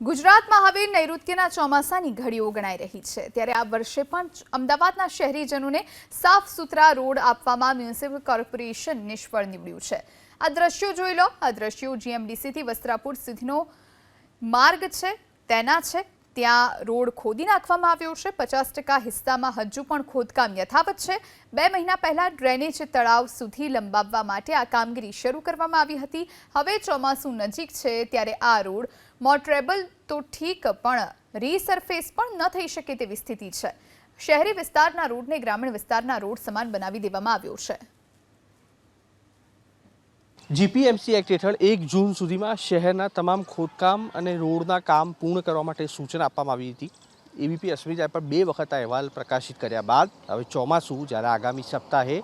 ગુજરાતમાં હવે નૈઋત્યના ચોમાસાની ઘડીઓ ગણાઈ રહી છે. ત્યારે આ વર્ષે પણ અમદાવાદના શહેરીજનોને સાફ સુથરા રોડ આપવામાં મ્યુનિસિપલ કોર્પોરેશન નિષ્ફળ નીવડ્યું છે. આ દ્રશ્યો જોઈ લો. આ દ્રશ્યો જીએમડીસીથી વસ્ત્રાપુર સુધીનો માર્ગ છે, તેના છે ત્યાં રોડ ખોદી નાખવામાં આવ્યો છે. પચાસ ટકા હિસ્સામાં હજુ પણ ખોદકામ યથાવત છે. બે મહિના પહેલા ડ્રેનેજ તળાવ સુધી લંબાવવા માટે આ કામગીરી શરૂ કરવામાં આવી હતી. હવે ચોમાસું નજીક છે ત્યારે આ રોડ મોટરેબલ તો ઠીક, પણ રીસરફેસ પણ ન થઈ શકે તેવી સ્થિતિ છે. શહેરી વિસ્તારના રોડને ગ્રામીણ વિસ્તારના રોડ સમાન બનાવી દેવામાં આવ્યો છે. જીપીએમસી એક્ટ હેઠળ એક જૂન સુધીમાં શહેરના તમામ ખોદકામ અને રોડના કામ પૂર્ણ કરવા માટે સૂચના આપવામાં આવી હતી. એબીપી અસ્મિતાએ પણ બે વખત અહેવાલ પ્રકાશિત કર્યા બાદ, હવે ચોમાસું, જ્યારે આગામી સપ્તાહે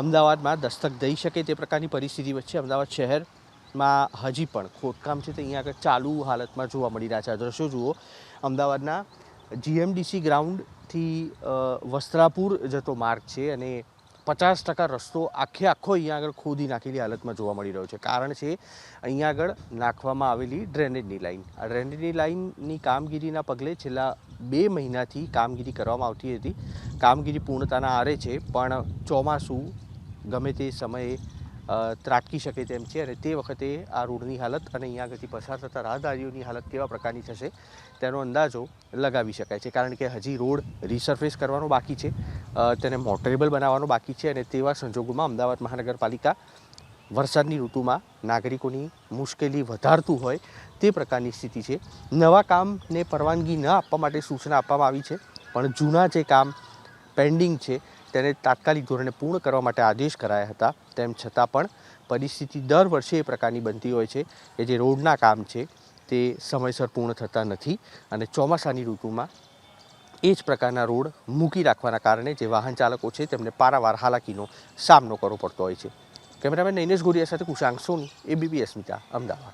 અમદાવાદમાં દસ્તક દઈ શકે તે પ્રકારની પરિસ્થિતિ વચ્ચે અમદાવાદ શહેરમાં હજી પણ ખોદકામ છે તે અહીંયા આગળ ચાલુ હાલતમાં જોવા મળી રહ્યા છે. આ દ્રશ્યો જુઓ, અમદાવાદના જીએમડીસી ગ્રાઉન્ડથી વસ્ત્રાપુર જતો માર્ગ છે અને પચાસ ટકા રસ્તો આખે આખો અહીંયા આગળ ખોદી નાખેલી હાલતમાં જોવા મળી રહ્યો છે. કારણ છે, અહીંયા આગળ નાખવામાં આવેલી ડ્રેનેજની લાઈન. આ ડ્રેનેજની લાઇનની કામગીરીના પગલે છેલ્લા બે મહિનાથી કામગીરી કરવામાં આવતી હતી. કામગીરી પૂર્ણતાના આરે છે, પણ ચોમાસું ગમે તે સમયે ત્રાટકી શકે તેમ છે અને તે વખતે આ રોડની હાલત અને અહીંયા આગળથી પસાર થતા રાહદારીઓની હાલત કેવા પ્રકારની થશે તેનો અંદાજો લગાવી શકાય છે. કારણ કે હજી રોડ રિસર્ફેસ કરવાનો બાકી છે. તેને મોટરેબલ બનાવવાનું બાકી છે અને તેવા સંજોગોમાં અમદાવાદ મહાનગરપાલિકા વરસાદની ઋતુમાં નાગરિકોની મુશ્કેલી વધારતું હોય તે પ્રકારની સ્થિતિ છે. નવા કામને પરવાનગી ન આપવા માટે સૂચના આપવામાં આવી છે, પણ જૂના જે કામ પેન્ડિંગ છે તેને તાત્કાલિક ધોરણે પૂર્ણ કરવા માટે આદેશ કરાયા હતા. તેમ છતાં પણ પરિસ્થિતિ દર વર્ષે એ પ્રકારની બનતી હોય છે કે જે રોડના કામ છે તે સમયસર પૂર્ણ થતા નથી અને ચોમાસાની ઋતુમાં એ જ પ્રકારના રોડ મૂકી રાખવાના કારણે જે વાહન ચાલકો છે તેમને પારાવાર હાલાકીનો સામનો કરવો પડતો હોય છે. કેમેરામેન નૈનેશ ગોરિયા સાથે કુશાંક સોની એબીપી અસ્મિતા અમદાવાદ.